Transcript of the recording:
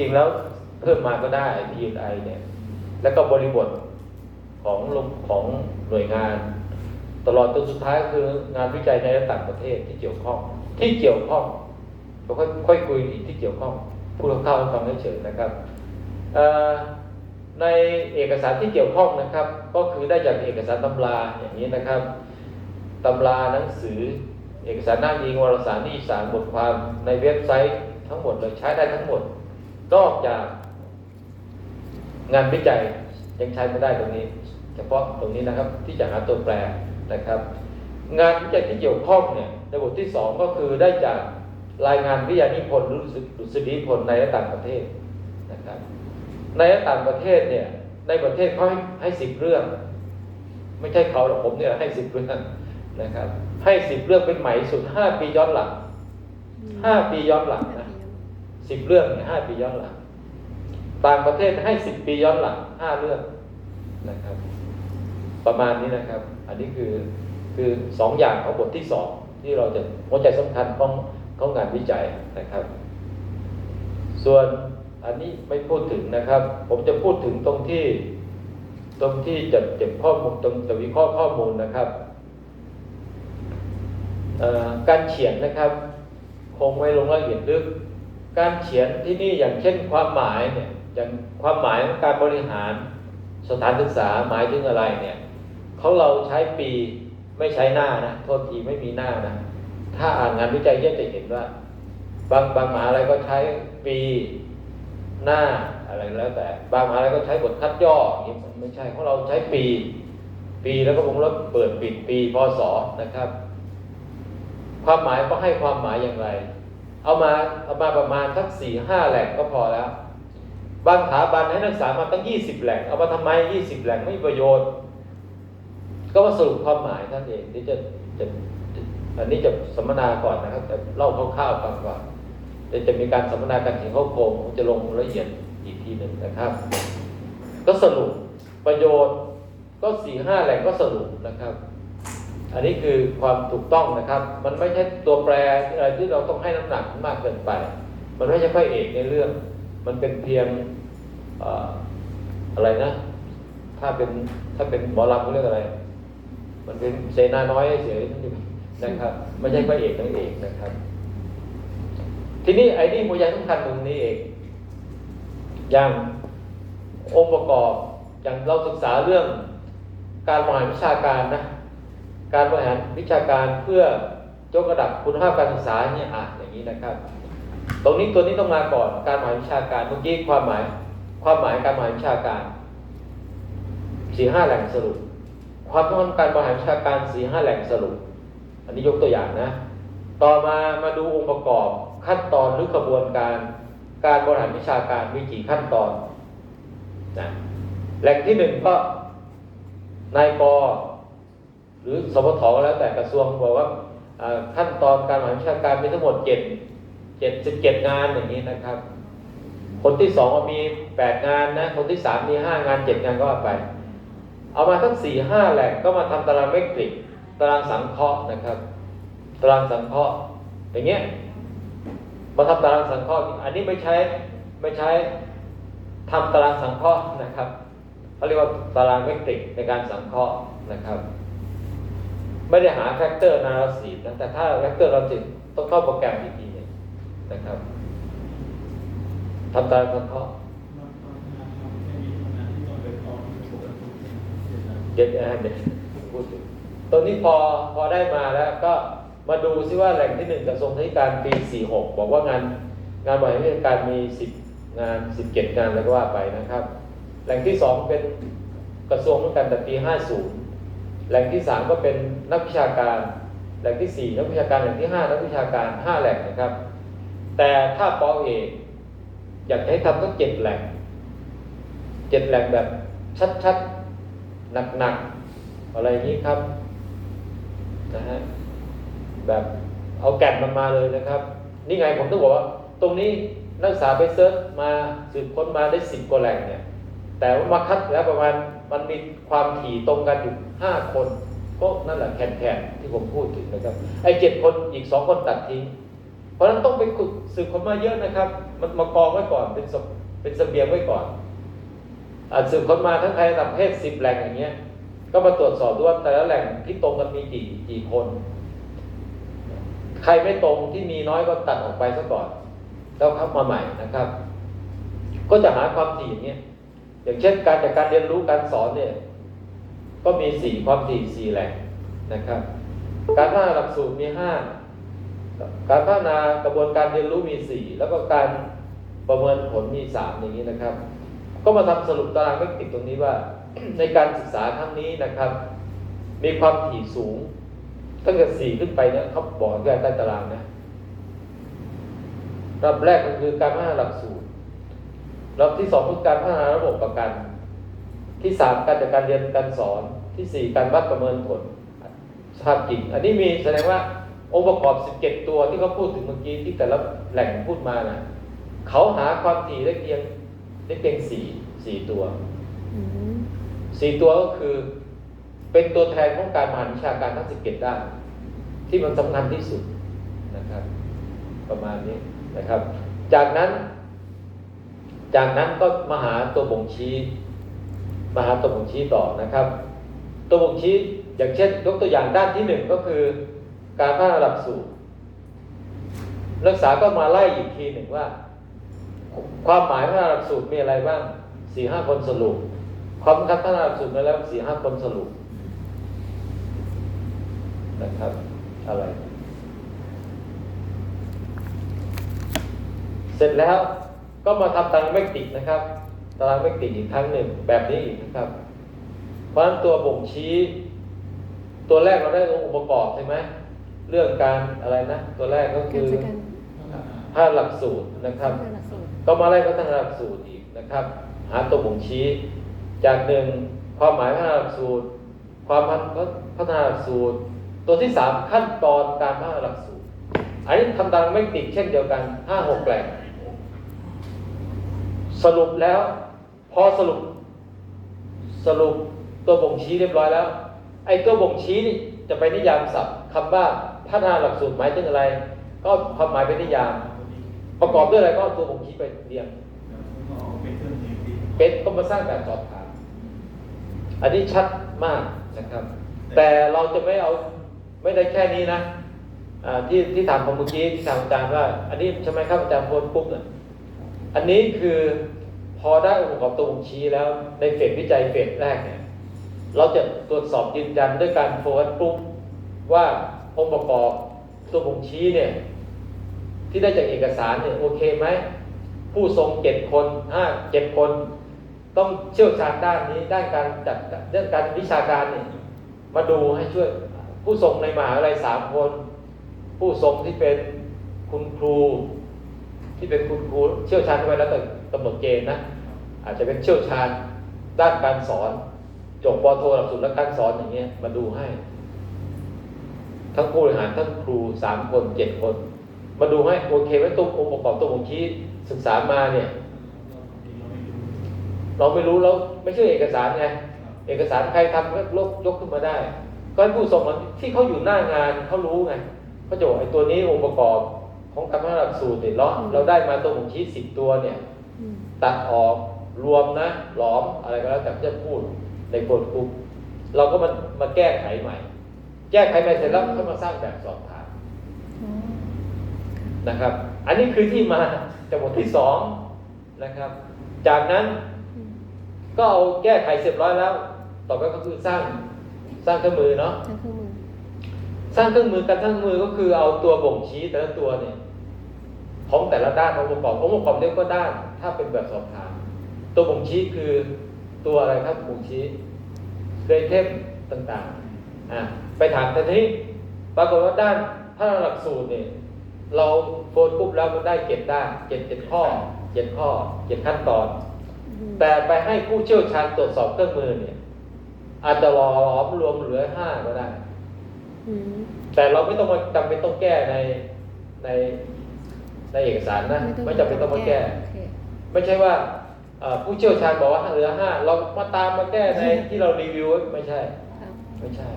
จริงแล้วเพิ่มมาก็ได้ PNI เนี่ย แล้วก็บริบทของของหน่วยงาน ตลอดจนสุดท้ายก็คืองานวิจัยในต่างประเทศที่เกี่ยวข้อง ที่เกี่ยวข้องเราค่อยค่อยคุยอีกที่เกี่ยวข้องพูดคร่าวๆให้ฟังเฉยๆนะครับในเอกสารที่เกี่ยวข้องนะครับ ก็คือได้จากเอกสารตำราอย่างนี้นะครับตำราหนังสือ เอกสารหน้าอิงวารสารนิสารบทความในเว็บไซต์ทั้งหมดเลยใช้ได้ทั้งหมด นอกจากงานวิจัยยังใช้ไม่ได้ตรงนี้ เฉพาะตรงนี้นะครับที่จะหาตัวแปรนะครับ งานวิจัยที่เกี่ยวข้องเนี่ยในบทที่สองก็คือได้จากรายงานวิทยานิพนธ์หรือดุษฎีนิพนธ์ในและต่างประเทศนะครับ ในและต่างประเทศเนี่ยในประเทศเขาให้ให้สิบเรื่อง ไม่ใช่เขาหรอกผมเนี่ยให้สิบเรื่องนะครับ ให้สิบเรื่องเป็นใหม่สุดห้าปีย้อนหลังห้าปีย้อนหลังน สิบเรื่องเนี่ยห้าปีย้อนหลัง ต่างประเทศให้สิบปีย้อนหลังห้าเรื่องนะครับ ประมาณนี้นะครับ อันนี้คือคือสองอย่างของบทที่สองที่เราจะหัวใจสำคัญของของงานวิจัยนะครับ ส่วนอันนี้ไม่พูดถึงนะครับ ผมจะพูดถึงตรงที่ตรงที่จะเก็บข้อมูลตรงจะวิเคราะห์ข้อมูลนะครับการเขียนนะครับ คงไม่ลงรายละเอียดลึก การเขียนที่นี่อย่างเช่นความหมายเนี่ยอย่างความหมายของการบริหารสถานศึกษาหมายถึงอะไรเนี่ยเขาเราใช้ปีไม่ใช้หน้านะโทษทีไม่มีหน้านะถ้าอ่านงานวิจัยเยอะจะเห็นว่า บางบางมหาอะไรก็ใช้ปีหน้าอะไรแล้วแต่ บางมหาอะไรก็ใช้บทคัดย่ออย่างนี้มันไม่ใช่ของเราใช้ปี ปีแล้วก็วงเล็บเปิดปิดปีพศนะครับ ความหมายก็ให้ความหมายอย่างไร เอามาเอามาประมาณสักสี่ห้าแหล่งก็พอแล้ว บางสถาบันให้นักศึกษามาตั้งยี่สิบแหล่ง เอามาทำไมยี่สิบแหล่งไม่ประโยชน์ ก็มาสรุปความหมายท่านเองที่จะจะอันนี้จะสัมมนาก่อนนะครับ แต่เล่าคร่าวๆก่อนเดี๋ยวจะมีการสัมมนากันถึงข้อโครงจะลงละเอียดอีกทีหนึ่งนะครับ ก็สรุปประโยชน์ก็สี่ห้าแหล่งก็สรุปนะครับ อันนี้คือความถูกต้องนะครับ มันไม่ใช่ตัวแปรอะไรที่เราต้องให้น้ำหนักมากเกินไป มันไม่ใช่พระเอกในเรื่อง มันเป็นเพียงออะไรนะ ถ้าเป็นถ้าเป็นหมอลำเขาเรียกอะไร มันเป็นเสนาน้อยเฉยๆนะครับ ไม่ใช่พระเอกนางเอกนะครับ ทีนี้ไอ้นี่หัวใจสำคัญตรงนี้เอง อย่างองค์ประกอบอย่างเราศึกษาเรื่องการบริหารวิชาการนะ การบริหารวิชาการเพื่อยกระดับคุณภาพการศึกษาเนี่ยอะอย่างนี้นะครับ ตรงนี้ตัวนี้ต้องมาก่อนการบริหารวิชาการเมื่อกี้ความหมาย ความหมายการบริหารวิชาการสี่ห้าแหล่งสรุป ความต้องการการบริหารวิชาการสี่ห้าแหล่งสรุป อันนี้ยกตัวอย่างนะ ต่อมามาดูองค์ประกอบขั้นตอนหรือกระบวนการ การบริหารวิชาการมีกี่ขั้นตอนนะแหล่งที่หนึ่งก็นายก หรือสพทก็แล้วแต่กระทรวงบอกว่าขั้นตอนการบริหารวิชการมีทั้งหมดเจ็ดเจ็ดสิบเจ็ดงานอย่างนี้นะครับ คนที่สองมีแปดงานนะ คนที่สามมีห้างานเจ็ดงานก็ว่าไป เอามาทั้งสี่ห้าแหล่งก็มาทำตารางเมตริก ตารางสังเคราะห์นะครับ ตารางสังเคราะห์อย่างเงี้ยมาทำตารางสังเคราะห์อันนี้ไม่ใช้ไม่ใช้ทำตารางสังเคราะห์นะครับเขาเรียกว่าตารางเมตริกในการสังเคราะห์นะครับ ไม่ได้หาแฟกเตอร์นาราสีนะแต่ถ้าแฟกเตอร์นาราสีต้องเข้าโปรแกรมอีกทีนึงนะครับทำตารางสังเคราะห์เดี๋ยวนะเดี๋ยวพูดถึงตรงนี้พอพอได้มาแล้วก็มาดูซิว่าแหล่งที่หนึ่งกระทรวงศึกาธิการปี 46 บอกว่างานงานบริหารราชการมี 10 งาน 17 งานแล้วก็ว่าไปนะครับ แหล่งที่2เป็นกระทรวงเหมือนกันแต่ปี 50 แหล่งที่3ก็เป็นนักวิชาการ แหล่งที่4นักวิชาการแหล่งที่5นักวิชาการ5แหล่งนะครับ แต่ถ้าปอเอกอยากให้ทำต้องเจ็ดแหล่งเจ็ดแหล่งแบบชัดๆหนักๆอะไรอย่างนี้ครับนะฮะแบบเอาแก่นมันมาเลยนะครับ นี่ไงผมต้องบอกว่า ตรงนี้นักศึกษาไปเซิร์ชมาสืบค้นมาได้สิบกว่าแหล่งเนี่ย แต่ว่ามาคัดแล้วประมาณ มันมีความถี่ตรงกันอยู่ห้าคน ก็นั่นแหละแคนๆที่ผมพูดถึงนะครับ ไอ้เจ็ดคนอีกสองคนตัดทิ้ง เพราะฉะนั้นต้องไปขุดสืบคนมาเยอะนะครับ มันมากองไว้ก่อนเป็นสเป็นเสบียงไว้ก่อนอ่าสืบคนมาทั้งไทยต่างประเทศสิบแหล่งอย่างเงี้ย ก็มาตรวจสอบดูว่าแต่ละแหล่งที่ตรงกันมีกี่กี่คน ใครไม่ตรงที่มีน้อยก็ตัดออกไปซะก่อน แล้วเข้ามาใหม่นะครับ ก็จะหาความถี่อย่างเงี้ย อย่างเช่นการจากการเรียนรู้การสอนเนี่ย ก็มีสี่ความถี่สี่แหล่งนะครับ การพัฒนาหลักสูตรมีห้าการพัฒนากระบวนการเรียนรู้มีสี่แล้วก็การประเมินผลมีสามอย่างนี้นะครับ ก็มาทำสรุปตารางเมตริกตรงนี้ว่า ในการศึกษาครั้งนี้นะครับ มีความถี่สูงตั้งแต่สี่ขึ้นไปเนี่ยเขาบอกแยกใต้ตารางนะระดับแรกก็คือการพัฒนาหลักสูตร ระดับที่สองคือการพัฒนาระบบประกัน ที่สามการจัดการเรียนการสอน ที่สี่การวัดประเมินผลสภาพจริง อันนี้มีแสดงว่าองค์ประกอบ 17 ตัวที่เขาพูดถึงเมื่อกี้ที่แต่ละแหล่งพูดมานะเขาหาความถี่ได้เพียงได้เพียงสี่สี่ตัวอืมสี่ตัวก็คือ เป็นตัวแทนของการมหาวิชาการทั้ง 17 ด้าน ที่มันสำคัญที่สุดนะครับ ประมาณนี้นะครับ จากนั้น จากนั้นก็มาหาตัวบ่งชี้มาหาตัวบ่งชี้ต่อนะครับ ตัวบ่งชี้อย่างเช่น ยกตัวอย่างด้านที่หนึ่งก็คือ การพัฒนาหลักสูตรนักศึกษาก็มาไล่อีกทีหนึ่งว่า ความหมายพัฒนาหลักสูตรมีอะไรบ้างสี่ห้าคนสรุปความคับพัฒนาหลักสูตรมาแล้วสี่ห้าคนสรุปนะครับอะไร เสร็จแล้ว ก็มาทำตารางเมตริกนะครับ ตารางเมตริกอีกครั้งหนึ่งแบบนี้อีกนะครับ เพราะฉะนั้นตัวบ่งชี้ ตัวแรกเราได้องค์ประกอบใช่ไหมเรื่องการอะไรนะ ตัวแรกก็กาคืรอจัดการห้าหลักสูตรนะครับพัฒนาหลักสูตรก็มาไล่พัฒนาหลักสูตรอีกนะครับ หาตัวบ่งชี้ จากหนึ่งความหมายพัฒนาหลักสูตร ความพัฒนาหลักสูตร ตัวที่สามขั้นตอนการพัฒนาหลักสูตร อันนี้ทำตามไม่ติดเช่นเดียวกันห้าหกแหล่ง สรุปแล้ว พอสรุป สรุปตัวบ่งชี้เรียบร้อยแล้ว ไอ้ตัวบ่งชี้นี่จะไปนิยามศัพท์คำว่าพัฒนาหลักสูตรหมายถึงอะไร ก็ความหมายเป็นนิยาม ประกอบด้วยอะไรก็เอาตัวบ่งชี้ไปเรียงเป็นก็มาสร้างแบบสอบถาม อันนี้ชัดมากนะครับ แต่เราจะไม่เอาไม่ได้แค่นี้นะที่ที่ถามผมเมื่อกี้ที่ถามอาจารย์ว่า อันนี้ใช่ไหมครับอาจารย์โพสต์ปุ๊บเนี่ย อันนี้คือพอได้องค์ประกอบตัวบ่งชี้แล้วในเฟสวิจัยเฟสแรกเนี่ยเราจะตรวจสอบยืนยันด้วยการโฟกัสปุ๊บว่าองค์ประกอบตัวบ่งชี้เนี่ยที่ได้จากเอกสารเนี่ยโอเคไหมผู้ทรงเจ็ดคนห้าเจ็ดคน ต้องเชี่ยวชาญด้านนี้ด้านการจัดเรื่องการวิชาการเนี่ยมาดูให้ช่วยผู้ทรงในมหาวิทยาลัยสามคน ผู้ทรงที่เป็นคุณครู ที่เป็นคุณครูเชี่ยวชาญไว้แล้วแต่กำหนดเกณฑ์นะ อาจจะเป็นเชี่ยวชาญด้านการสอนจบปโทหลักสูตรและการสอนอย่างเงี้ยมาดูให้ ทั้งผู้บริหารทั้งครูสามคนเจ็ดคน มาดูให้โอเคไหมตัวองค์ประกอบตัวบ่งชี้ศึกษามาเนี่ย เราไม่รู้แล้วไม่ใช่เอกสารไงเอกสารใครทำก็ลบยกขึ้นมาได้ ก็ให้ผู้ส่งที่เขาอยู่หน้างานเขารู้ไงเขาจะบอกไอ้ตัวนี้องค์ประกอบ ของการพัฒนาหลักสูตรเนี่ยเราเราได้มาตัวบ่งชี้สิบตัวเนี่ยอืมตัดออกรวมนะ หลอมอะไรก็แล้วแต่ที่จะพูดในโคดกลุ่มเราก็มามาแก้ไขใหม่ แก้ไขใหม่เสร็จแล้วก็มาสร้างแบบสอบถามอ๋อนะครับ อันนี้คือที่มาจากบทที่สองนะครับ จากนั้นอืมก็เอาแก้ไขเสร็จร้อยแล้ว ต่อไปก็คือสร้างสร้างเครื่องมือเนาะ สร้างเครื่องมือการสร้างเครื่องมือก็คือเอาตัวบ่งชี้แต่ละตัวเนี่ยของแต่ละด้านของค์ประกอบองค์ประกอบเรียกว่าด้าน ถ้าเป็นแบบสอบถาม ตัวบ่งชี้คือตัวอะไรครับบ่งชี้เรเทมต่างๆอะไปถามแต่ทีนี้ปรากฏว่าด้านถ้าเราหลักสูตรเนี่ยเราโฟนปุ๊บแล้วมันได้เจ็ดด้านเจ็ดเจ็ดข้อเจ็ดข้อเจ็ดขั้นตอน แต่ไปให้ผู้เชี่ยวชาญตรวจสอบเครื่องมือเนี่ยอาจจะรอหลอมรวมเหลือห้าก็ได้ แต่เราไม่ต้องมาจำเป็นต้องแก้ในในในเอกสารนะไม่จำเป็นต้องมาแก้โอเคไม่ใช่ว่าเอ่อผู้เชี่ยวชาญบอกว่าเหลือห้าเรามาตามมาแก้ในที่เรารีวิวไว้ไม่ใช่ครับไม่ใช่